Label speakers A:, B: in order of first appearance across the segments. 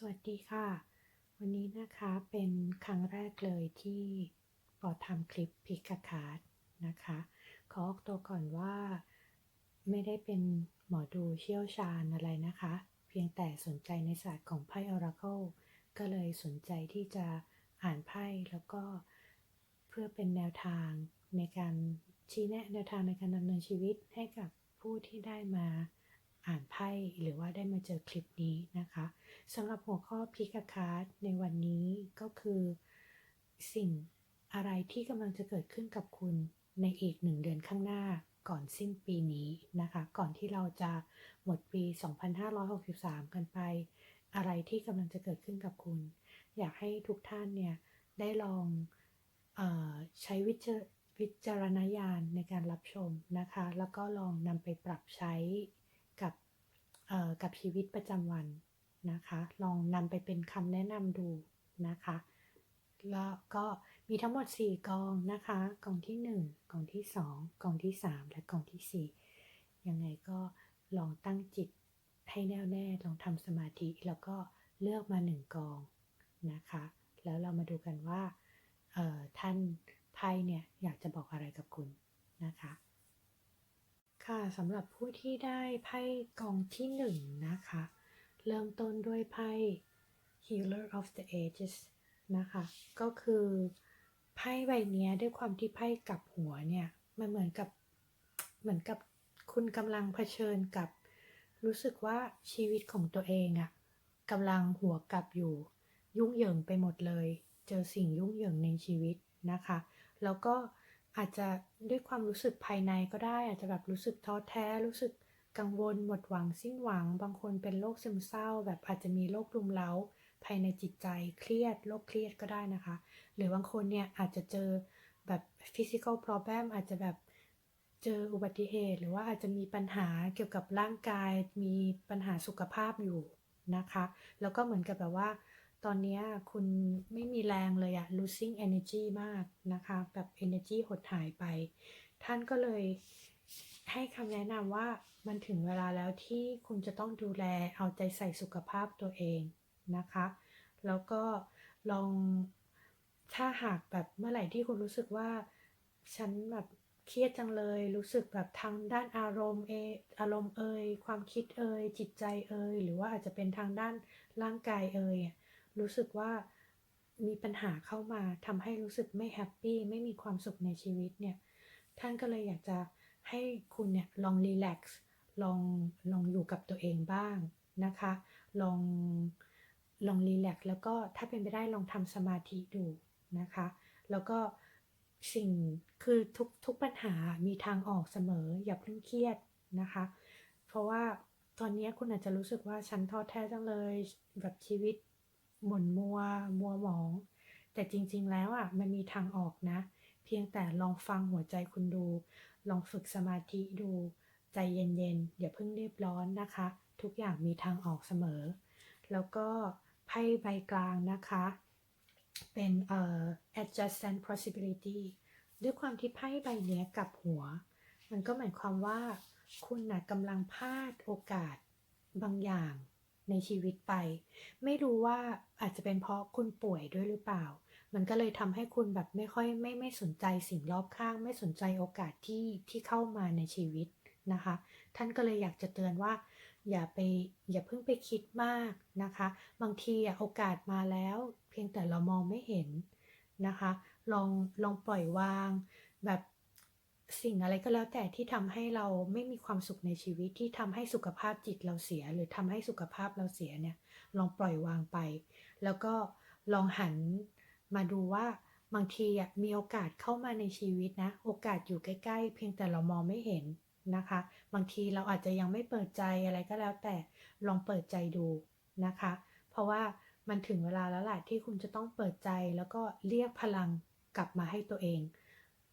A: สวัสดีค่ะ วันนี้นะคะเป็นครั้งแรกเลยที่ปอทำคลิปพิกาคาร์ดนะคะ ขอออกตัวก่อนว่าไม่ได้เป็นหมอดูเชี่ยวชาญอะไรนะคะ เพียงแต่สนใจในศาสตร์ของไพ่ Oracle ก็เลยสนใจที่จะอ่านไพ่แล้วก็เพื่อเป็นแนวทางในการชี้แนะแนวทางในการดำเนินชีวิตให้กับผู้ที่ได้มา อ่านไพ่หรือว่าได้มาเจอคลิปนี้นะคะสำหรับหัวข้อพิกาคาร์ดในวันนี้ก็คือ สิ่งอะไรที่กำลังจะเกิดขึ้นกับคุณในอีกหนึ่งเดือนข้างหน้าก่อนสิ้นปีนี้นะคะ ก่อนที่เราจะหมดปี 2563 กันไป อะไรที่กำลังจะเกิดขึ้นกับคุณ อยากให้ทุกท่านเนี่ยได้ลองออใช้วิจารวิจารณญาณในการรับชมนะคะ แล้วก็ลองนำไปปรับใช้ กับชีวิตประจำวันนะคะ ลองนำไปเป็นคำแนะนำดูนะคะ แล้วก็มีทั้งหมด 4 กองนะคะ กองที่ 1 กองที่ 2 กองที่ 3 และกองที่ 4 ยังไงก็ลองตั้งจิตให้แน่วแน่ ลองทำสมาธิแล้วก็เลือกมา 1 กองนะคะ แล้วเรามาดูกันว่าท่านไพ่เนี่ยอยากจะบอกอะไรกับคุณนะคะ ค่ะสำหรับผู้ที่ได้ไพ่กองที่หนึ่งนะคะ เริ่มต้นด้วยไพ่ Healer of the Ages นะคะ ก็คือไพ่ใบนี้ด้วยความที่ไพ่กลับหัวเนี่ย มันเหมือนกับเหมือนกับคุณกำลังเผชิญกับ รู้สึกว่าชีวิตของตัวเองอะกำลังหัวกลับอยู่ ยุ่งเหยิงไปหมดเลย เจอสิ่งยุ่งเหยิงในชีวิตนะคะ แล้วก็ อาจจะด้วยความรู้สึกภายในก็ได้ อาจจะแบบรู้สึกท้อแท้ รู้สึกกังวลหมดหวังสิ้นหวัง บางคนเป็นโรคซึมเศร้า แบบอาจจะมีโรครุมเร้า ภายในจิตใจเครียดโรคเครียดก็ได้นะคะ หรือบางคนเนี่ยอาจจะเจอแบบ physical problem อาจจะแบบเจออุบัติเหตุ หรือว่าอาจจะมีปัญหาเกี่ยวกับร่างกาย มีปัญหาสุขภาพอยู่นะคะ แล้วก็เหมือนกับแบบว่า ตอนนี้คุณไม่มีแรงเลยอะ losing energy มากนะคะ แบบ energy หดหายไป ท่านก็เลยให้คำแนะนำว่ามันถึงเวลาแล้วที่คุณจะต้องดูแลเอาใจใส่สุขภาพตัวเองนะคะ แล้วก็ลองถ้าหากแบบเมื่อไหร่ที่คุณรู้สึกว่าฉันแบบเครียดจังเลย รู้สึกแบบทางด้านอารมณ์เออารมณ์เอย ความคิดเอย จิตใจเอย หรือว่าอาจจะเป็นทางด้านร่างกายเอ่ย รู้สึกว่ามีปัญหาเข้ามาทำให้รู้สึกไม่แฮปปี้ไม่มีความสุขในชีวิตเนี่ยท่านก็เลยอยากจะให้คุณเนี่ยลองรีแลกซ์ลองลองอยู่กับตัวเองบ้างนะคะ ลองลองรีแลกซ์แล้วก็ถ้าเป็นไปได้ลองทำสมาธิดูนะคะ แล้วก็สิ่งคือทุกทุกปัญหามีทางออกเสมออย่าเพิ่งเครียดนะคะ เพราะว่าตอนนี้คุณอาจจะรู้สึกว่าฉันท้อแท้จังเลยแบบชีวิต หม่นมัว มัวหมอง แต่จริงๆ แล้วอะ มันมีทางออกนะ เพียงแต่ลองฟังหัวใจคุณดู ลองฝึกสมาธิดู ใจเย็นๆ อย่าเพิ่งรีบร้อนนะคะ ทุกอย่างมีทางออกเสมอ แล้วก็ไพ่ใบกลางนะคะ เป็นเอ่อ adjustment possibility ด้วยความที่ไพ่ใบเนี้ยกับหัว มันก็หมายความว่าคุณนะกำลังพลาดโอกาสบางอย่าง ในชีวิตไป ไม่รู้ว่าอาจจะเป็นเพราะคุณป่วยด้วยหรือเปล่า มันก็เลยทำให้คุณแบบไม่ค่อยไม่ไม่สนใจสิ่งรอบข้าง ไม่สนใจโอกาสที่ที่เข้ามาในชีวิตนะคะ ท่านก็เลยอยากจะเตือนว่า อย่าไปอย่าเพิ่งไปคิดมากนะคะ บางทีอะโอกาสมาแล้ว เพียงแต่เรามองไม่เห็นนะคะ ลองลองปล่อยวางแบบ สิ่งอะไรก็แล้วแต่ที่ทำให้เราไม่มีความสุขในชีวิตที่ทำให้สุขภาพจิตเราเสีย หรือทำให้สุขภาพเราเสียเนี่ยลองปล่อยวางไป แล้วก็ลองหันมาดูว่าบางทีมีโอกาสเข้ามาในชีวิตนะ โอกาสอยู่ใกล้ๆ เพียงแต่เรามองไม่เห็นนะคะ บางทีเราอาจจะยังไม่เปิดใจอะไรก็แล้วแต่ลองเปิดใจดูนะคะ เพราะว่ามันถึงเวลาแล้วแหละที่คุณจะต้องเปิดใจแล้วก็เรียกพลังกลับมาให้ตัวเอง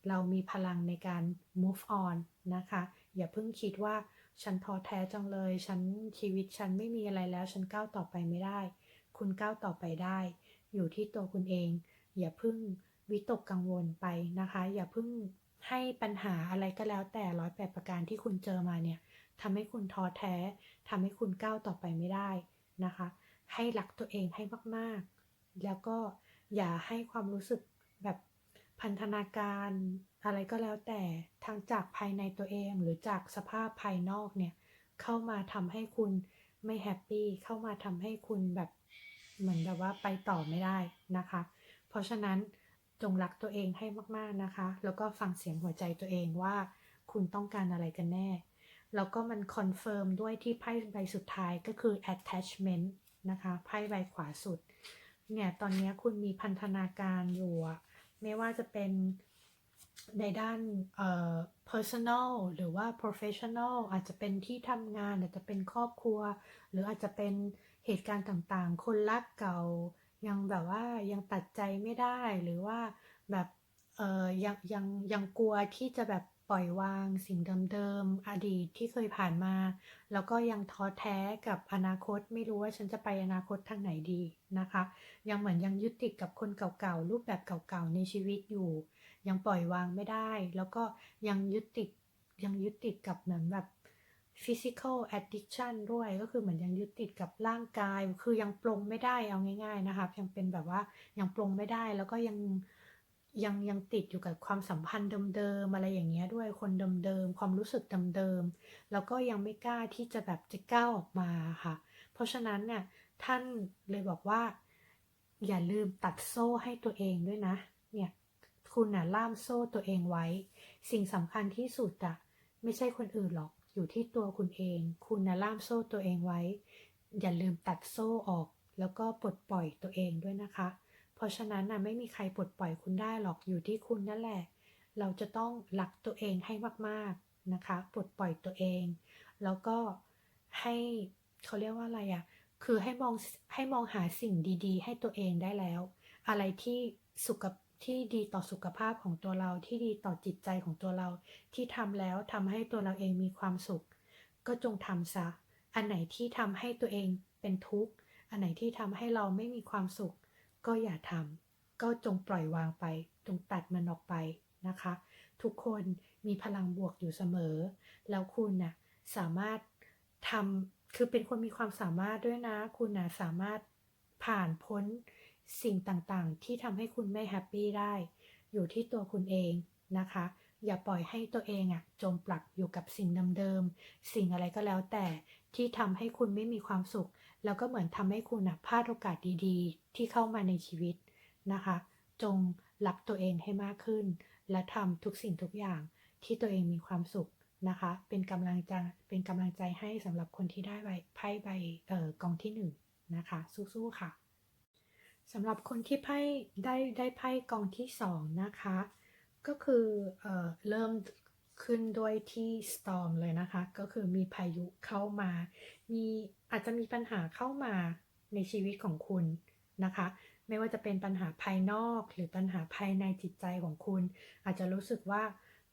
A: เรามีพลังในการ move on นะคะ อย่าเพิ่งคิดว่าฉันท้อแท้จังเลย ฉันชีวิตฉันไม่มีอะไรแล้ว ฉันก้าวต่อไปไม่ได้ คุณก้าวต่อไปได้ อยู่ที่ตัวคุณเอง อย่าเพิ่งวิตกกังวลไปนะคะ อย่าเพิ่งให้ปัญหาอะไรก็แล้วแต่ร้อยแปดประการที่คุณเจอมาเนี่ยทำให้คุณท้อแท้ ทำให้คุณก้าวต่อไปไม่ได้นะคะ ให้รักตัวเองให้มากๆ แล้วก็อย่าให้ความรู้สึกแบบ พันธนาการ อะไรก็แล้วแต่ทั้งจากภายในตัวเองหรือจากสภาพภายนอกเนี่ย เข้ามาทำให้คุณไม่แฮปปี้เข้ามาทำให้คุณแบบเหมือนแบบว่าไปต่อไม่ได้นะคะ เพราะฉะนั้นจงรักตัวเองให้มากๆนะคะ แล้วก็ฟังเสียงหัวใจตัวเองว่าคุณต้องการอะไรกันแน่ แล้วก็มันคอนเฟิร์มด้วยที่ไพ่ใบสุดท้ายก็คือ attachment นะคะไพ่ใบขวาสุด เนี่ย ตอนนี้คุณมีพันธนาการอยู่ ไม่ว่าจะเป็นในด้านเอ่อ personal หรือว่า professional อาจจะเป็นที่ทำงาน อาจจะเป็นครอบครัว หรืออาจจะเป็นเหตุการณ์ต่างๆ คนรักเก่า ยังแบบว่ายังตัดใจไม่ได้หรือว่าแบบเอ่อยังยังยังกลัวที่จะแบบ ปล่อยวางสิ่งเดิมๆ อดีตที่เคยผ่านมา แล้วก็ยังท้อแท้กับอนาคต ไม่รู้ว่าฉันจะไปอนาคตทางไหนดีนะคะ ยังเหมือนยังยึดติดกับคนเก่าๆ รูปแบบเก่าๆ ในชีวิตอยู่ ยังปล่อยวางไม่ได้ แล้วก็ยังยึดติดยังยึดติดกับเหมือนแบบ physical addiction ด้วยก็คือเหมือนยังยึดติดกับร่างกาย คือยังปลงไม่ได้เอาง่าย ๆนะคะ ยังเป็นแบบว่ายังปลงไม่ได้แล้วก็ยัง ยังยังติดอยู่กับความสัมพันธ์เดิมๆอะไรอย่างเงี้ยด้วยคนเดิมๆความรู้สึกเดิมๆแล้วก็ยังไม่กล้าที่จะแบบจะก้าวออกมาค่ะ เพราะฉะนั้นเนี่ยท่านเลยบอกว่า อย่าลืมตัดโซ่ให้ตัวเองด้วยนะ เนี่ยคุณน่ะล่ามโซ่ตัวเองไว้ สิ่งสำคัญที่สุดอะไม่ใช่คนอื่นหรอกอยู่ที่ตัวคุณเอง คุณนะล่ามโซ่ตัวเองไว้ อย่าลืมตัดโซ่ออก แล้วก็ปลดปล่อยตัวเองด้วยนะคะ เพราะฉะนั้นนะไม่มีใครปลดปล่อยคุณได้หรอกอยู่ที่คุณนั่นแหละ เราจะต้องรักตัวเองให้มากๆนะคะปลดปล่อยตัวเอง แล้วก็ให้เขาเรียกว่าอะไรอะ่ะคือให้มองให้มองหาสิ่งดี ๆ ให้ตัวเองได้แล้ว อะไรที่สุขที่ดีต่อสุขภาพของตัวเราที่ดีต่อจิตใจของตัวเรา ที่ทำแล้วทำให้ตัวเราเองมีความสุข ก็จงทำซะ อันไหนที่ทำให้ตัวเองเป็นทุกข์ อันไหนที่ทำให้เราไม่มีความสุข ก็อย่าทำก็จงปล่อยวางไป จงตัดมันออกไปนะคะ ทุกคนมีพลังบวกอยู่เสมอ แล้วคุณนะ่ะสามารถทำคือเป็นคนมีความสามารถด้วยนะ คุณนะ่ะสามารถผ่านพ้นสิ่งต่างๆ ที่ทำให้คุณไม่แฮปปี้ได้ อยู่ที่ตัวคุณเองนะคะ อย่าปล่อยให้ตัวเองอะจมปลักอยู่กับสิ่งเดิมๆสิ่งอะไรก็แล้วแต่ที่ทำให้คุณไม่มีความสุข แล้วก็เหมือนทำให้คุณอะพลาดโอกาสดีๆ ที่เข้ามาในชีวิตนะคะ จงรักตัวเองให้มากขึ้น และทำทุกสิ่งทุกอย่างที่ตัวเองมีความสุขนะคะ เป็นกำลังใจเป็นกำลังใจให้สำหรับคนที่ได้ใบไพ่ใบเอ่อกองที่หนึ่งนะคะ สู้ๆค่ะสำหรับคนที่ไพ่ได้ได้ไพ่กองที่สองนะคะ ก็คือเออเริ่มขึ้นด้วยที่ storm เลยนะคะ ก็คือมีพายุเข้ามา มี อาจจะมีปัญหาเข้ามาในชีวิตของคุณนะคะ ไม่ว่าจะเป็นปัญหาภายนอกหรือปัญหาภายในจิตใจของคุณ อาจจะรู้สึกว่า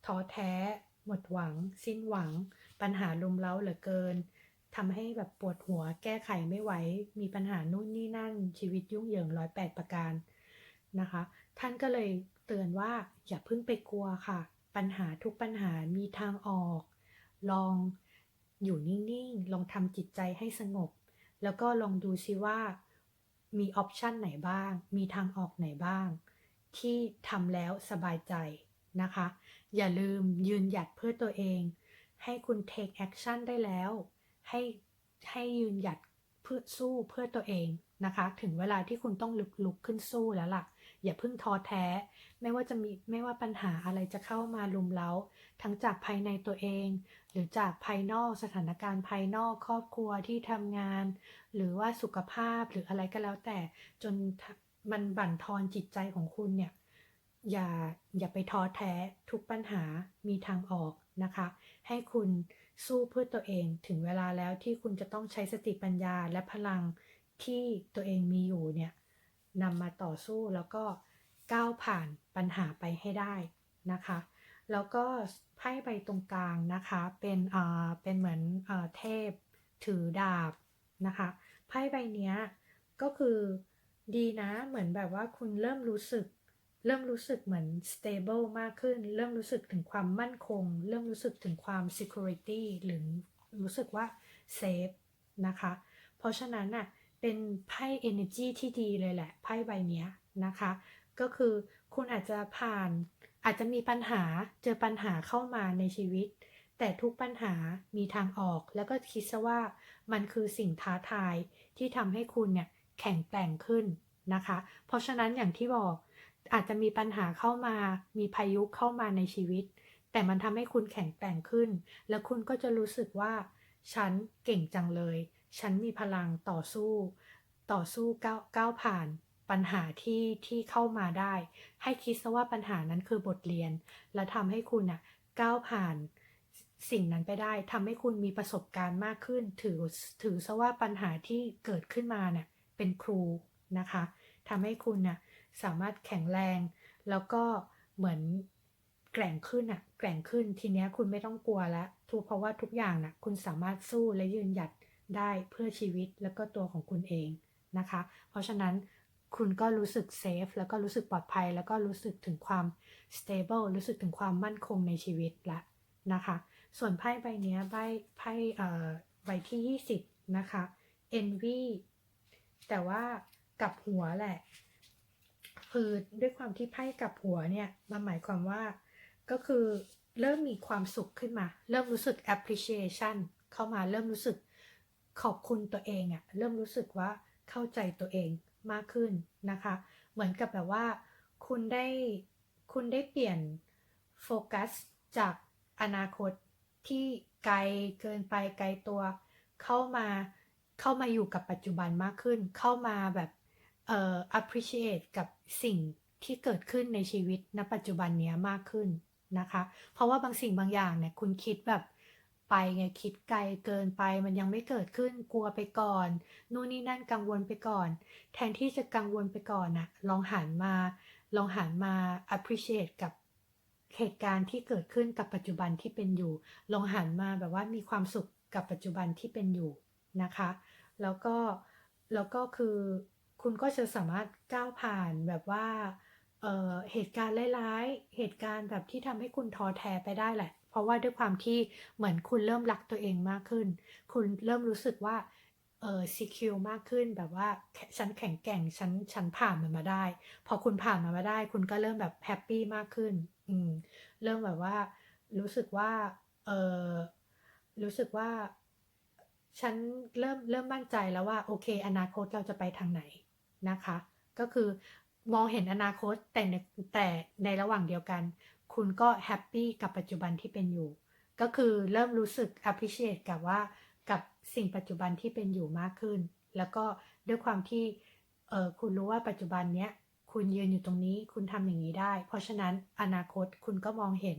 A: ท้อแท้ หมดหวัง สิ้นหวัง ปัญหาลุมเล้าเหลือเกินทำให้แบบปวดหัวแก้ไขไม่ไหว มีปัญหานู่นนี่นั่น ชีวิตยุ่งเหยิงร้อยแปดประการนะคะ ท่านก็เลยเตือนว่าอย่าเพิ่งไปกลัวค่ะ ปัญหาทุกปัญหามีทางออก ลอง อยู่นิ่งๆ ลองทำจิตใจให้สงบ แล้วก็ลองดูซิว่ามีออปชันไหนบ้าง มีทางออกไหนบ้าง ที่ทำแล้วสบายใจนะคะ อย่าลืมยืนหยัดเพื่อตัวเอง ให้คุณ take action ได้แล้ว ให้ให้ยืนหยัดเพื่อสู้เพื่อตัวเองนะคะ ถึงเวลาที่คุณต้องลุกลุกขึ้นสู้แล้วล่ะ อย่าเพิ่งท้อแท้ ไม่ว่าจะมีไม่ว่าปัญหาอะไรจะเข้ามาลุมเล้า ทั้งจากภายในตัวเอง หรือจากภายนอกสถานการณ์ภายนอกครอบครัวที่ทำงาน หรือว่าสุขภาพหรืออะไรก็แล้วแต่จนมันบั่นทอนจิตใจของคุณเนี่ยอย่าอย่าไปท้อแท้ทุกปัญหามีทางออกนะคะ ให้คุณสู้เพื่อตัวเองถึงเวลาแล้วที่คุณจะต้องใช้สติปัญญาและพลังที่ตัวเองมีอยู่เนี่ยนำมาต่อสู้แล้วก็ก้าวผ่านปัญหาไปให้ได้นะคะ แล้วก็ไพ่ใบตรงกลางนะคะเป็นอ่าเป็นเหมือนอ่าเทพถือดาบนะคะไพ่ใบนี้ก็คือดีนะเหมือนแบบว่าคุณเริ่มรู้สึก เริ่มรู้สึกเหมือน stable มากขึ้น เริ่มรู้สึกถึงความมั่นคง เริ่มรู้สึกถึงความ security หรือรู้สึกว่า safe นะคะ เพราะฉะนั้นน่ะเป็นไพ่ energy ที่ดีเลยแหละไพ่ใบเนี้ยนะคะ ก็คือคุณอาจจะผ่าน อาจจะมีปัญหาเจอปัญหาเข้ามาในชีวิต แต่ทุกปัญหามีทางออก แล้วก็คิดซะว่ามันคือสิ่งท้าทายที่ทำให้คุณเนี่ยแข็งแกร่งขึ้นนะคะ เพราะฉะนั้นอย่างที่บอกอาจจะมีปัญหาเข้ามา มีพายุเข้ามาในชีวิต แต่มันทำให้คุณแข็งแกร่งขึ้น แล้วคุณก็จะรู้สึกว่า ฉันเก่งจังเลย ฉันมีพลังต่อสู้ ต่อสู้ก้าวก้าวผ่าน ปัญหาที่ที่เข้ามาได้ ให้คิดซะว่าปัญหานั้นคือบทเรียน และทำให้คุณน่ะก้าวผ่านสิ่งนั้นไปได้ทำให้คุณมีประสบการณ์มากขึ้น ถือถือซะว่าปัญหาที่เกิดขึ้นมาเนี่ยเป็นครูนะคะทำให้คุณน่ะสามารถแข็งแรง แล้วก็เหมือนแกร่งขึ้นอะแกร่งขึ้นทีเนี้ยคุณไม่ต้องกลัวแล้วทุกเพราะว่าทุกอย่างน่ะคุณสามารถสู้และยืนหยัดได้เพื่อชีวิตแล้วก็ตัวของคุณเองนะคะ เพราะฉะนั้น คุณก็รู้สึกเซฟแล้วก็รู้สึกปลอดภัย แล้วก็รู้สึกถึงความ stable รู้สึกถึงความมั่นคงในชีวิตละนะคะ ส่วนไพ่ใบนี้ใบไพ่ใบที่ 20 นะคะ envy แต่ว่ากับหัวแหละ คือด้วยความที่ไพ่กับหัวเนี่ยมันหมายความว่าก็คือเริ่มมีความสุขขึ้นมา เริ่มรู้สึก appreciation เข้ามาเริ่มรู้สึกขอบคุณตัวเองอะเริ่มรู้สึกว่าเข้าใจตัวเอง มากขึ้นนะคะ เหมือนกับแบบว่าคุณได้คุณได้เปลี่ยนโฟกัสจากอนาคตที่ไกลเกินไปไกลตัว เข้ามาเข้ามาอยู่กับปัจจุบันมากขึ้น เข้ามาแบบเอ่อ appreciate กับสิ่งที่เกิดขึ้นในชีวิตณปัจจุบันเนี้ยมากขึ้นนะคะ เพราะว่าบางสิ่งบางอย่างเนี่ยคุณคิดแบบ ไปไงคิดไกลเกินไปมันยังไม่เกิดขึ้นกลัวไปก่อนนู่นนี่นั่นกังวลไปก่อน แทนที่จะกังวลไปก่อนนะลองหันมา ลองหันมา appreciate กับเหตุการณ์ที่เกิดขึ้นกับปัจจุบันที่เป็นอยู่ ลองหันมาแบบว่ามีความสุขกับปัจจุบันที่เป็นอยู่นะคะ แล้วก็แล้วก็คือคุณก็จะสามารถก้าวผ่านแบบว่าเเหตุการณ์ร้ายๆ เหตุการณ์แบบที่ทำให้คุณท้อแท้ไปได้แหละ เพราะว่าด้วยความที่เหมือนคุณเริ่มรักตัวเองมากขึ้น คุณเริ่มรู้สึกว่าเออซีคิวมากขึ้นแบบว่าฉันแข็งแกร่งฉันฉันผ่านมันมาได้ พอคุณผ่านมันมาได้ คุณก็เริ่มแบบแฮปปี้มากขึ้น อืม เริ่มแบบว่า รู้สึกว่า เออรู้สึกว่า ฉันเริ่มเริ่มมั่นใจแล้วว่า โอเค อนาคตเราจะไปทางไหนนะคะ ก็คือมองเห็นอนาคตแต่ในแต่ในระหว่างเดียวกัน คุณก็แฮปปี้กับปัจจุบันที่เป็นอยู่ ก็คือเริ่มรู้สึก appreciate กับว่ากับสิ่งปัจจุบันที่เป็นอยู่มากขึ้น แล้วก็ด้วยความที่เออคุณรู้ว่าปัจจุบันเนี้ยคุณยืนอยู่ตรงนี้คุณทำอย่างนี้ได้ เพราะฉะนั้นอนาคตคุณก็มองเห็น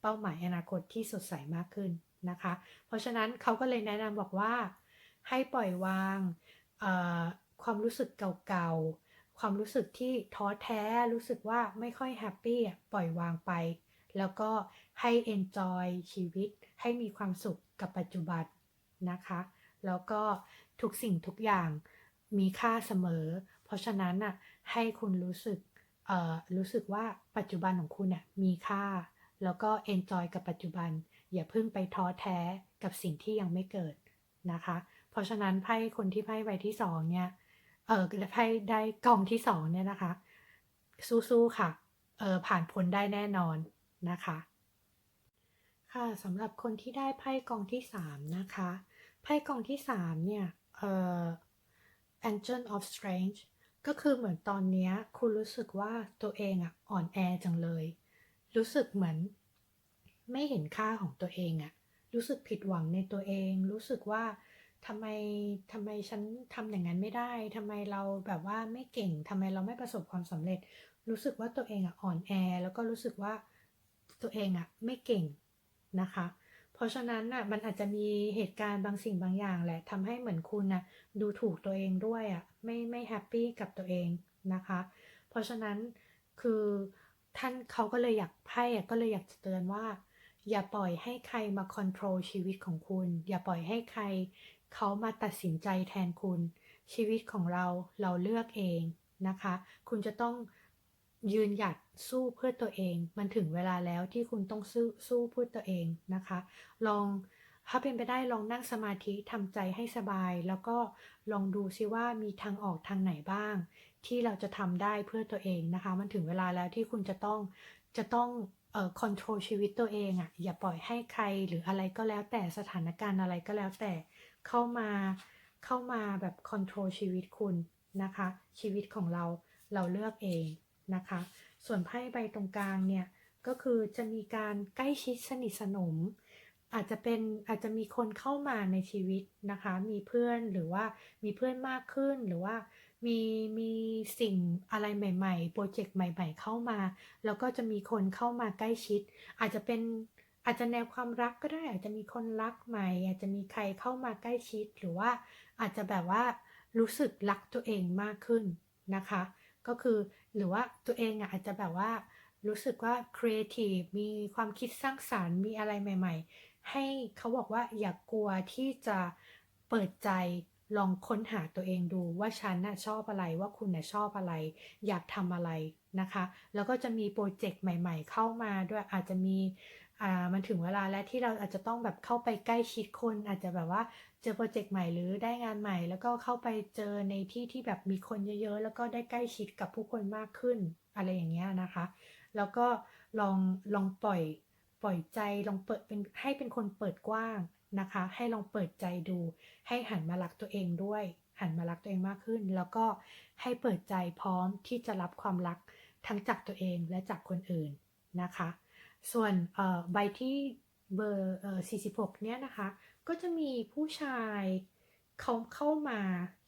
A: เป้าหมายอนาคตที่สดใสมากขึ้นนะคะ เพราะฉะนั้นเขาก็เลยแนะนำบอกว่าให้ปล่อยวางความรู้สึกเก่าๆ ความรู้สึกที่ท้อแท้รู้สึกว่าไม่ค่อยแฮปปี้ปล่อยวางไป แล้วก็ให้ enjoy ชีวิต ให้มีความสุขกับปัจจุบันนะคะ แล้วก็ทุกสิ่งทุกอย่างมีค่าเสมอ เพราะฉะนั้นน่ะให้คุณรู้สึกรู้สึกว่าปัจจุบันของคุณน่ะมีค่า แล้วก็ enjoy กับปัจจุบัน อย่าเพิ่งไปท้อแท้กับสิ่งที่ยังไม่เกิดนะคะ เพราะฉะนั้นไพ่คนที่ไพ่ใบที่สองเนี่ย เออไพ่ได้กองที่สองเนี่ยนะคะ สู้ๆค่ะ เออผ่านพ้นได้แน่นอนนะคะ ค่ะสำหรับคนที่ได้ไพ่กองที่สามนะคะ ไพ่กองที่สามเนี่ยเอ่อ Angel of Strange ก็คือเหมือนตอนนี้คุณรู้สึกว่าตัวเองอะอ่อนแอจังเลย รู้สึกเหมือนไม่เห็นค่าของตัวเองอะ รู้สึกผิดหวังในตัวเอง รู้สึกว่า ทำไมทำไมฉันทำอย่างนั้นไม่ได้ทำไมเราแบบว่าไม่เก่งทำไมเราไม่ประสบความสำเร็จ รู้สึกว่าตัวเองอะอ่อนแอ แล้วก็รู้สึกว่าตัวเองอะไม่เก่งนะคะ เพราะฉะนั้นอะมันอาจจะมีเหตุการณ์บางสิ่งบางอย่างแหละทำให้เหมือนคุณนะดูถูกตัวเองด้วยอะไม่ไม่แฮปปี้กับตัวเองนะคะ เพราะฉะนั้นคือท่านเขาก็เลยอยากไพ่ก็เลยอยากจะเตือนว่า อย่าปล่อยให้ใครมาคอนโทรลชีวิตของคุณ อย่าปล่อยให้ใคร เขามาตัดสินใจแทนคุณ ชีวิตของเราเราเลือกเองนะคะ คุณจะต้องยืนหยัดสู้เพื่อตัวเอง มันถึงเวลาแล้วที่คุณต้องสู้สู้เพื่อตัวเองนะคะ ลองถ้าเป็นไปได้ลองนั่งสมาธิทำใจให้สบาย แล้วก็ลองดูซิว่ามีทางออกทางไหนบ้าง ที่เราจะทำได้เพื่อตัวเองนะคะ มันถึงเวลาแล้วที่คุณจะต้องจะต้องเอ่อคอนโทรลชีวิตตัวเองอะ่ะอย่าปล่อยให้ใครหรืออะไรก็แล้วแต่สถานการณ์อะไรก็แล้วแต่ เข้ามาเข้ามาแบบคอนโทรลชีวิตคุณนะคะ ชีวิตของเราเราเลือกเองนะคะ ส่วนไพ่ใบตรงกลางเนี่ยก็คือจะมีการใกล้ชิดสนิทสนม อาจจะเป็นอาจจะมีคนเข้ามาในชีวิตนะคะ มีเพื่อนหรือว่ามีเพื่อนมากขึ้นหรือว่ามีมีสิ่งอะไรใหม่ ๆ โปรเจกต์ใหม่ ๆ เข้ามา แล้วก็จะมีคนเข้ามาใกล้ชิด อาจจะเป็น อาจจะแนวความรักก็ได้ อาจจะมีคนรักใหม่ อาจจะมีใครเข้ามาใกล้ชิดหรือว่าอาจจะแบบว่ารู้สึกรักตัวเองมากขึ้นนะคะ ก็คือหรือว่าตัวเองอาจจะแบบว่ารู้สึกว่าครีเอทีฟมีความคิดสร้างสารรค์มีอะไรใหม่ ๆ ให้เขาบอกว่าอย่ากกลัวที่จะเปิดใจลองค้นหาตัวเองดูว่าฉันน่ะชอบอะไรว่าคุณน่ะชอบอะไร อยากทำอะไรนะคะ แล้วก็จะมีโปรเจกต์ใหม่ ๆ เข้ามาด้วยอาจจะมี อ่ามันถึงเวลาแล้วที่เราอาจจะต้องแบบเข้าไปใกล้ชิดคน อาจจะแบบว่าเจอโปรเจกต์ใหม่หรือได้งานใหม่ แล้วก็เข้าไปเจอในที่ที่แบบมีคนเยอะๆ แล้วก็ได้ใกล้ชิดกับผู้คนมากขึ้นอะไรอย่างเงี้ยนะคะ แล้วก็ลองลองปล่อยปล่อยใจลองเปิดเป็นให้เป็นคนเปิดกว้างนะคะ ให้ลองเปิดใจดู ให้หันมารักตัวเองด้วย หันมารักตัวเองมากขึ้น แล้วก็ให้เปิดใจพร้อมที่จะรับความรักทั้งจากตัวเองและจากคนอื่นนะคะ ส่วนใบที่เบอร์46 เนี่ยนะคะ ก็จะมีผู้ชายเขาเข้ามา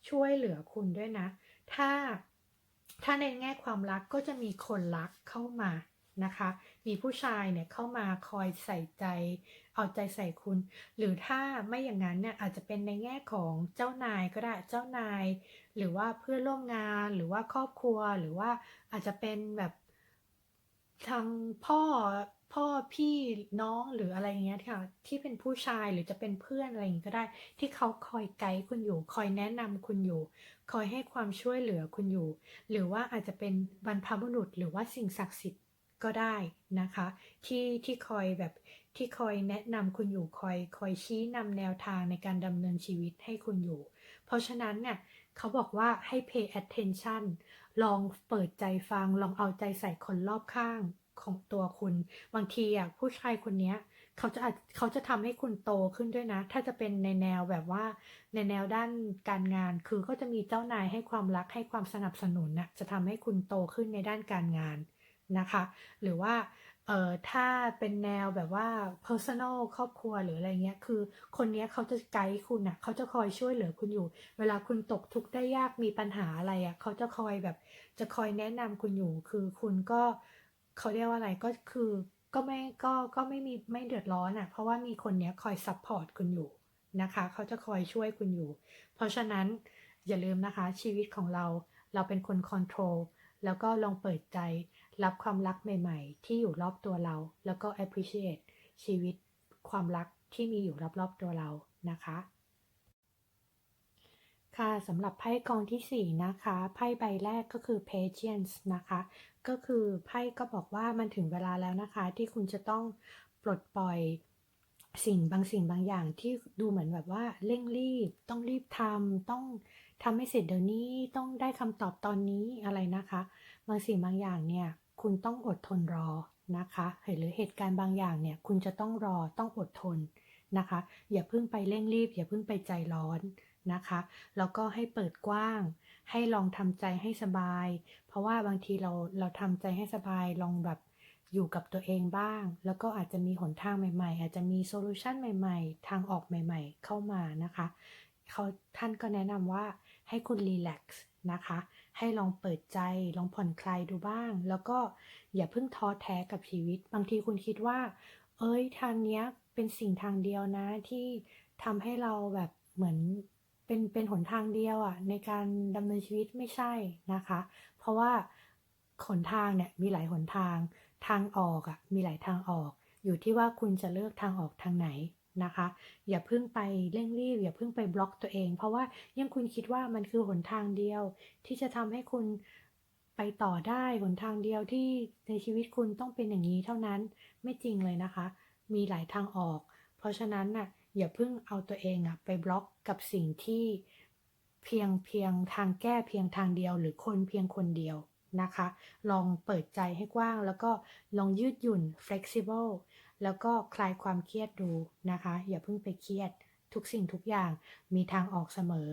A: ช่วยเหลือคุณด้วยนะ ถ้าถ้าในแง่ความรักก็จะมีคนรักเข้ามานะคะ มีผู้ชายเนี่ยเข้ามาคอยใส่ใจ เอาใจใส่คุณ หรือถ้าไม่อย่างนั้นเนี่ยอาจจะเป็นในแง่ของเจ้านายก็ได้ เจ้านาย หรือว่าเพื่อนร่วมงาน หรือว่าครอบครัว หรือว่าอาจจะเป็นแบบทางพ่อ พ่อพี่น้องหรืออะไรเงี้ยค่ะ ที่เป็นผู้ชายหรือจะเป็นเพื่อนอะไรอย่างนี้ก็ได้ ที่เขาคอยไกด์คุณอยู่ คอยแนะนำคุณอยู่ คอยให้ความช่วยเหลือคุณอยู่ หรือว่าอาจจะเป็นบรรพบุรุษหรือว่าสิ่งศักดิ์สิทธิ์ก็ได้นะคะ ที่ที่คอยแบบที่คอยแนะนำคุณอยู่คอยคอยชี้นำแนวทางในการดำเนินชีวิตให้คุณอยู่ เพราะฉะนั้นเนี่ยเขาบอกว่าให้ pay attention ลองเปิดใจฟัง ลองเอาใจใส่คนรอบข้าง ของตัวคุณ บางทีอะผู้ชายคนนี้เขาจะเขาจะทำให้คุณโตขึ้นด้วยนะ ถ้าจะเป็นในแนวแบบว่า ในแนวด้านการงาน คือก็จะมีเจ้านายให้ความรักให้ความสนับสนุนนะจะทำให้คุณโตขึ้นในด้านการงานนะคะ หรือว่าเอ่อถ้าเป็นแนวแบบว่า personal ครอบครัวหรืออะไรเงี้ย คือคนนี้เขาจะไกด์คุณอะ่ะเขาจะคอยช่วยเหลือคุณอยู่ เวลาคุณตกทุกข์ได้ยากมีปัญหาอะไรอะ่ะเขาจะคอยแบบจะคอยแนะนำคุณอยู่ คือคุณก็ เขาเรียกว่าอะไรก็คือก็ไม่ก็ก็ไม่มีไม่เดือดร้อนอะ่ะเพราะว่ามีคนเนี้ยคอยซัพพอร์ตคุณอยู่นะคะ เขาจะคอยช่วยคุณอยู่ เพราะฉะนั้นอย่าลืมนะคะชีวิตของเราเราเป็นคนคอนโทรลแล้วก็ลองเปิดใจรับความรักใหม่ ๆ ที่อยู่รอบตัวเรา แล้วก็ appreciate ชีวิตความรักที่มีอยู่รอบๆตัวเรานะคะ ค่ะสำหรับไพ่กองที่ 4 นะคะไพ่ใบแรกก็คือ patience นะคะ ก็คือไพ่ก็บอกว่ามันถึงเวลาแล้วนะคะ ที่คุณจะต้องปลดปล่อยสิ่งบางสิ่งบางอย่างที่ดูเหมือนแบบว่าเร่งรีบ ต้องรีบทำต้องทำให้เสร็จเดี๋ยวนี้ต้องได้คำตอบตอนนี้อะไรนะคะ บางสิ่งบางอย่างเนี่ยคุณต้องอดทนรอนะคะหรือเหตุการณ์บางอย่างเนี่ยคุณจะต้องรอต้องอดทนนะคะ อย่าเพิ่งไปเร่งรีบ อย่าเพิ่งไปใจร้อน นะคะ แล้วก็ให้เปิดกว้าง ให้ลองทำใจให้สบาย เพราะว่าบางทีเราเราทำใจให้สบายลองแบบอยู่กับตัวเองบ้าง แล้วก็อาจจะมีหนทางใหม่ๆ อาจจะมีโซลูชันใหม่ๆ ทางออกใหม่ๆ เข้ามานะคะเขาท่านก็แนะนำว่าให้คุณรีแลกซ์นะคะ ให้ลองเปิดใจ ลองผ่อนคลายดูบ้าง แล้วก็อย่าเพิ่งท้อแท้กับชีวิต บางทีคุณคิดว่า เอ้ยทางเนี้ยเป็นสิ่งทางเดียวนะที่ทำให้เราแบบเหมือน เป็นเป็นหนทางเดียวอะ่ะในการดำเนินชีวิตไม่ใช่นะคะ เพราะว่าหนทางเนี่ยมีหลายหนทางทางออกอะ่ะมีหลายทางออก อยู่ที่ว่าคุณจะเลือกทางออกทางไหนนะคะ อย่าเพิ่งไปเร่งรีบ อย่าเพิ่งไปบล็อกตัวเอง เพราะว่ายังคุณคิดว่ามันคือหนทางเดียว ที่จะทำให้คุณไปต่อได้หนทางเดียวที่ในชีวิตคุณต้องเป็นอย่างนี้เท่านั้นไม่จริงเลยนะคะ มีหลายทางออก เพราะฉะนั้นน่ะ อย่าเพิ่งเอาตัวเองอะไปบล็อกกับสิ่งที่เพียงเพียงทางแก้เพียงทางเดียว หรือคนเพียงคนเดียวนะคะ ลองเปิดใจให้กว้าง แล้วก็ลองยืดหยุ่น flexible แล้วก็คลายความเครียดดูนะคะ อย่าเพิ่งไปเครียดทุกสิ่งทุกอย่างมีทางออกเสมอ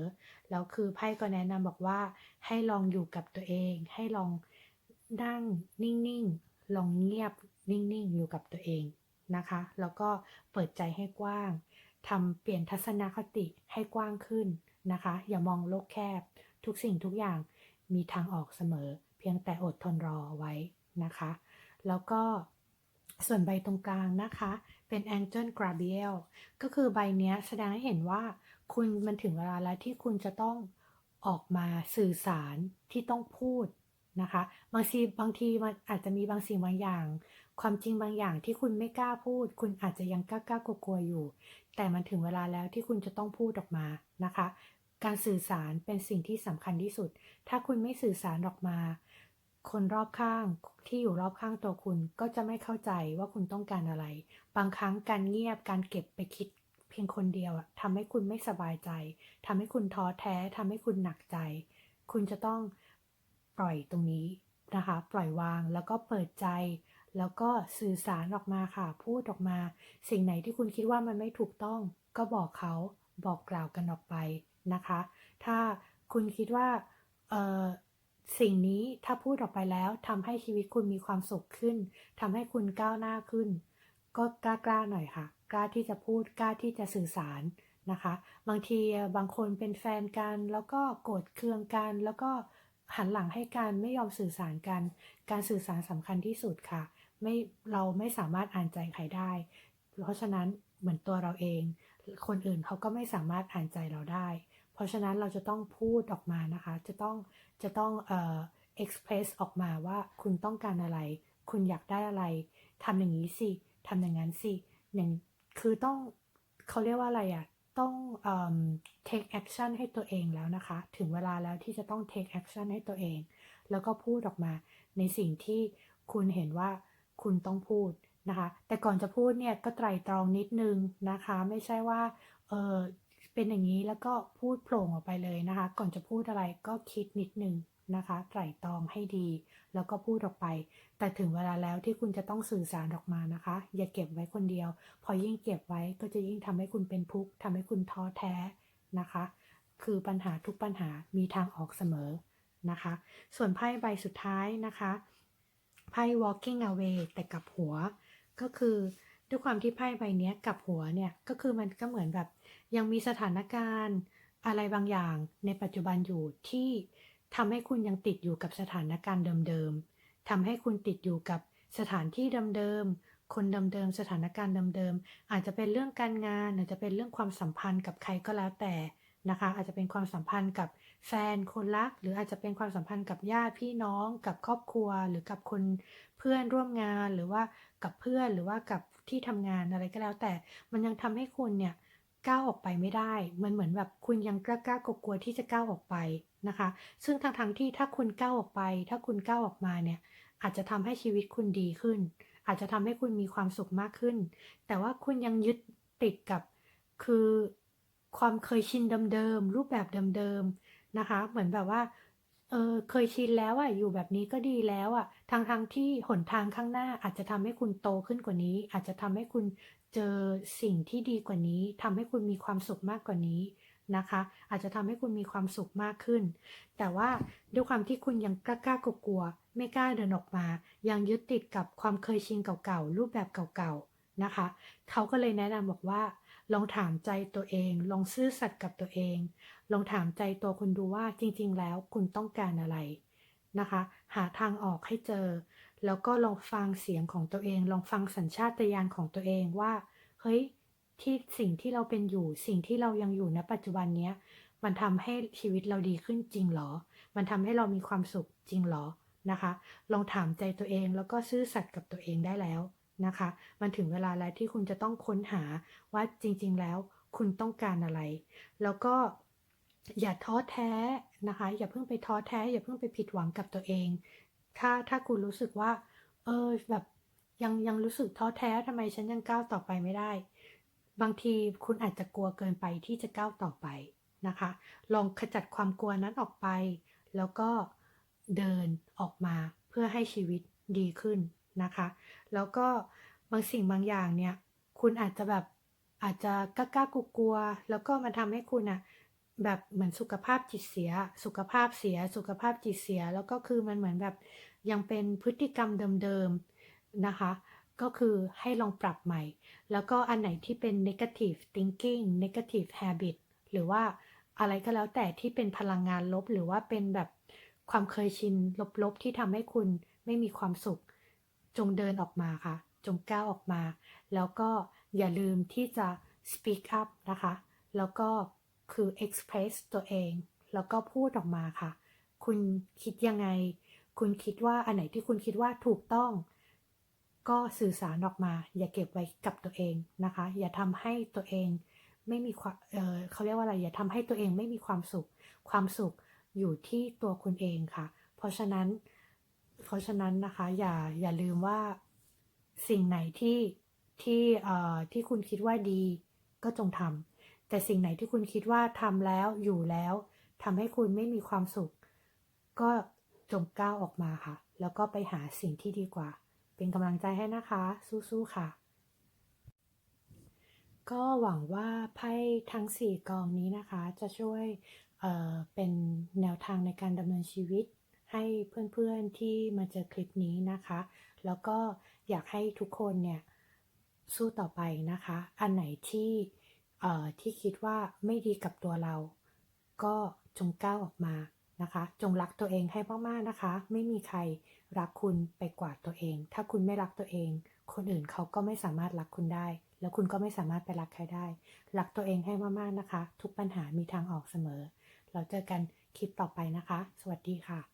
A: แล้วคือไพ่ก็แนะนำบอกว่าให้ลองอยู่กับตัวเอง ให้ลองนั่งนิ่งๆ ลองเงียบนิ่งๆ อยู่กับตัวเองนะคะ แล้วก็เปิดใจให้กว้าง ทำเปลี่ยนทัศนคติให้กว้างขึ้นนะคะ อย่ามองโลกแคบ ทุกสิ่งทุกอย่างมีทางออกเสมอ เพียงแต่อดทนรอไว้นะคะ แล้วก็ส่วนใบตรงกลางนะคะ เป็น Angel Gabriel ก็คือใบเนี้ยแสดงให้เห็นว่าคุณมันถึงเวลาแล้วที่คุณจะต้องออกมาสื่อสารที่ต้องพูดนะคะ บางทีบางทีมันอาจจะมีบางสิ่งบางอย่าง ความจริงบางอย่างที่คุณไม่กล้าพูด คุณอาจจะยังกล้ากล้ากลัวๆอยู่ แต่มันถึงเวลาแล้วที่คุณจะต้องพูดออกมานะคะ การสื่อสารเป็นสิ่งที่สำคัญที่สุด ถ้าคุณไม่สื่อสารออกมา คนรอบข้างที่อยู่รอบข้างตัวคุณก็จะไม่เข้าใจว่าคุณต้องการอะไร บางครั้งการเงียบการเก็บไปคิดเพียงคนเดียวอะทำให้คุณไม่สบายใจทำให้คุณท้อแท้ทำให้คุณหนักใจ คุณจะต้องปล่อยตรงนี้นะคะ ปล่อยวางแล้วก็เปิดใจ แล้วก็สื่อสารออกมาค่ะ พูดออกมา สิ่งไหนที่คุณคิดว่ามันไม่ถูกต้อง ก็บอกเขาบอกกล่าวกันออกไปนะคะ ถ้าคุณคิดว่าสิ่งนี้ถ้าพูดออกไปแล้วทำให้ชีวิตคุณมีความสุขขึ้นทำให้คุณก้าวหน้าขึ้น ก็กล้าๆหน่อยค่ะ กล้าที่จะพูดกล้าที่จะสื่อสารนะคะ บางทีบางคนเป็นแฟนกัน แล้วก็โกรธเคืองกัน แล้วก็หันหลังให้กันไม่ยอมสื่อสารกัน การสื่อสารสำคัญที่สุดค่ะ ไม่เราไม่สามารถอ่านใจใครได้ เพราะฉะนั้นเหมือนตัวเราเอง คนอื่นเขาก็ไม่สามารถอ่านใจเราได้ เพราะฉะนั้นเราจะต้องพูดออกมานะคะ จะต้องจะต้องเอ่อ express ออกมาว่าคุณต้องการอะไร คุณอยากได้อะไรทำอย่างนี้สิทำอย่างนั้นสิอย่างคือต้องเขาเรียกว่าอะไรอะ่ะต้องเอ่อ take action ให้ตัวเองแล้วนะคะ ถึงเวลาแล้วที่จะต้อง take action ให้ตัวเอง แล้วก็พูดออกมาในสิ่งที่คุณเห็นว่า คุณต้องพูดนะคะ แต่ก่อนจะพูดเนี่ยก็ไตร่ตรองนิดนึงนะคะ ไม่ใช่ว่าเออเป็นอย่างนี้แล้วก็พูดโผล่ออกไปเลยนะคะ ก่อนจะพูดอะไรก็คิดนิดนึงนะคะ ไตร่ตรองให้ดี แล้วก็พูดออกไป แต่ถึงเวลาแล้วที่คุณจะต้องสื่อสารออกมานะคะ อย่าเก็บไว้คนเดียว พอยิ่งเก็บไว้ก็จะยิ่งทำให้คุณเป็นทุกข์ทำให้คุณท้อแท้นะคะ คือปัญหาทุกปัญหามีทางออกเสมอนะคะ ส่วนไพ่ใบสุดท้ายนะคะ ไพ่ walking away แต่กับหัว ก็คือด้วยความที่ไพ่ใบนี้กับหัวเนี่ย ก็คือมันก็เหมือนแบบ ยังมีสถานการณ์อะไรบางอย่างในปัจจุบันอยู่ที่ทำให้คุณยังติดอยู่กับสถานการณ์เดิมๆทำให้คุณติดอยู่กับสถานที่เดิมๆ คนเดิมๆ สถานการณ์เดิมๆ อาจจะเป็นเรื่องการงาน อาจจะเป็นเรื่องความสัมพันธ์กับใครก็แล้วแต่นะคะ อาจจะเป็นความสัมพันธ์กับ แฟนคนรัก หรืออาจจะเป็นความสัมพันธ์กับญาติพี่น้องกับครอบครัว หรือกับคนเพื่อนร่วมงานหรือว่ากับเพื่อนหรือว่ากับที่ทำงานอะไรก็แล้ว แต่มันยังทำให้คุณเนี่ยก้าวออกไปไม่ได้ มันเหมือนแบบคุณยังกล้ากล้ากลัวที่จะก้าวออกไปนะคะ ซึ่งทางทางที่ถ้าคุณก้าวออกไป ถ้าคุณก้าวออกมาเนี่ยอาจจะทำให้ชีวิตคุณดีขึ้น อาจจะทำให้คุณมีความสุขมากขึ้น แต่ว่าคุณยังยึดติดกับคือความเคยชินเดิมๆรูปแบบเดิมๆ นะคะ เหมือนแบบว่าเออเคยชินแล้วอะอยู่แบบนี้ก็ดีแล้วอะทางทางที่หนทางข้างหน้าอาจจะทำให้คุณโตขึ้นกว่านี้ อาจจะทำให้คุณเจอสิ่งที่ดีกว่านี้ทำให้คุณมีความสุขมากกว่านี้นะคะ อาจจะทำให้คุณมีความสุขมากขึ้น แต่ว่าด้วยความที่คุณยังกล้ากล้ากลัวไม่กล้าเดินออกมา ยังยึดติดกับความเคยชินเก่าๆรูปแบบเก่าๆนะคะ เขาก็เลยแนะนำบอกว่า ลองถามใจตัวเอง ลองซื่อสัตย์กับตัวเอง ลองถามใจตัวคุณดูว่าจริง ๆ แล้วคุณต้องการอะไรนะคะ หาทางออกให้เจอ แล้วก็ลองฟังเสียงของตัวเอง ลองฟังสัญชาตญาณของตัวเองว่า เฮ้ย ที่สิ่งที่เราเป็นอยู่ สิ่งที่เรายังอยู่ณปัจจุบันเนี้ย มันทำให้ชีวิตเราดีขึ้นจริงหรอ มันทำให้เรามีความสุขจริงหรอ นะคะ ลองถามใจตัวเองแล้วก็ซื่อสัตย์กับตัวเองได้แล้วนะคะ มันถึงเวลาแล้วที่คุณจะต้องค้นหาว่าจริง ๆ แล้วคุณต้องการอะไร แล้วก็ อย่าท้อแท้นะคะ อย่าเพิ่งไปท้อแท้ อย่าเพิ่งไปผิดหวังกับตัวเอง ถ้าถ้าคุณรู้สึกว่า เออแบบยังยังรู้สึกท้อแท้ทำไมฉันยังก้าวต่อไปไม่ได้ บางทีคุณอาจจะกลัวเกินไปที่จะก้าวต่อไปนะคะ ลองขจัดความกลัวนั้นออกไป แล้วก็เดินออกมาเพื่อให้ชีวิตดีขึ้นนะคะ แล้วก็บางสิ่งบางอย่างเนี่ย คุณอาจจะแบบอาจจะกล้ากลัว แล้วก็มันทำให้คุณอะ แบบเหมือนสุขภาพจิตเสีย สุขภาพเสีย สุขภาพจิตเสีย แล้วก็คือมันเหมือนแบบยังเป็นพฤติกรรมเดิมๆนะคะ ก็คือให้ลองปรับใหม่ แล้วก็อันไหนที่เป็น negative thinking negative habit หรือว่าอะไรก็แล้วแต่ที่เป็นพลังงานลบ หรือว่าเป็นแบบความเคยชินลบๆ ที่ทำให้คุณไม่มีความสุข จงเดินออกมาค่ะ จงก้าวออกมา แล้วก็อย่าลืมที่จะ speak up นะคะ แล้วก็ คือ express ตัวเอง แล้วก็พูดออกมาค่ะ คุณคิดยังไง คุณคิดว่าอันไหนที่คุณคิดว่าถูกต้อง ก็สื่อสารออกมา อย่าเก็บไว้กับตัวเองนะคะ อย่าทำให้ตัวเองไม่มีความเออเขาเรียกว่าอะไร อย่าทำให้ตัวเองไม่มีความสุข ความสุขอยู่ที่ตัวคุณเองค่ะ เพราะฉะนั้น เพราะฉะนั้นนะคะ อย่า อย่าลืมว่าสิ่งไหนที่ ที่ เอ่อ ที่คุณคิดว่าดี ก็จงทำ แต่สิ่งไหนที่คุณคิดว่าทำแล้วอยู่แล้วทำให้คุณไม่มีความสุข ก็จงก้าวออกมาค่ะ แล้วก็ไปหาสิ่งที่ดีกว่า เป็นกำลังใจให้นะคะ สู้ๆค่ะ ก็หวังว่าไพ่ทั้ง 4 กองนี้นะคะ จะช่วยเเป็นแนวทางในการดำเนินชีวิต ให้เพื่อนๆที่มาเจอคลิปนี้นะคะ แล้วก็อยากให้ทุกคนเนี่ยสู้ต่อไปนะคะ อันไหนที่ ที่คิดว่าไม่ดีกับตัวเรา ก็จงก้าวออกมานะคะ จงรักตัวเองให้มากๆนะคะ ไม่มีใครรักคุณไปกว่าตัวเอง ถ้าคุณไม่รักตัวเอง คนอื่นเขาก็ไม่สามารถรักคุณได้ แล้วคุณก็ไม่สามารถไปรักใครได้ รักตัวเองให้มากๆนะคะ ทุกปัญหามีทางออกเสมอ เราเจอกันคลิปต่อไปนะคะ สวัสดีค่ะ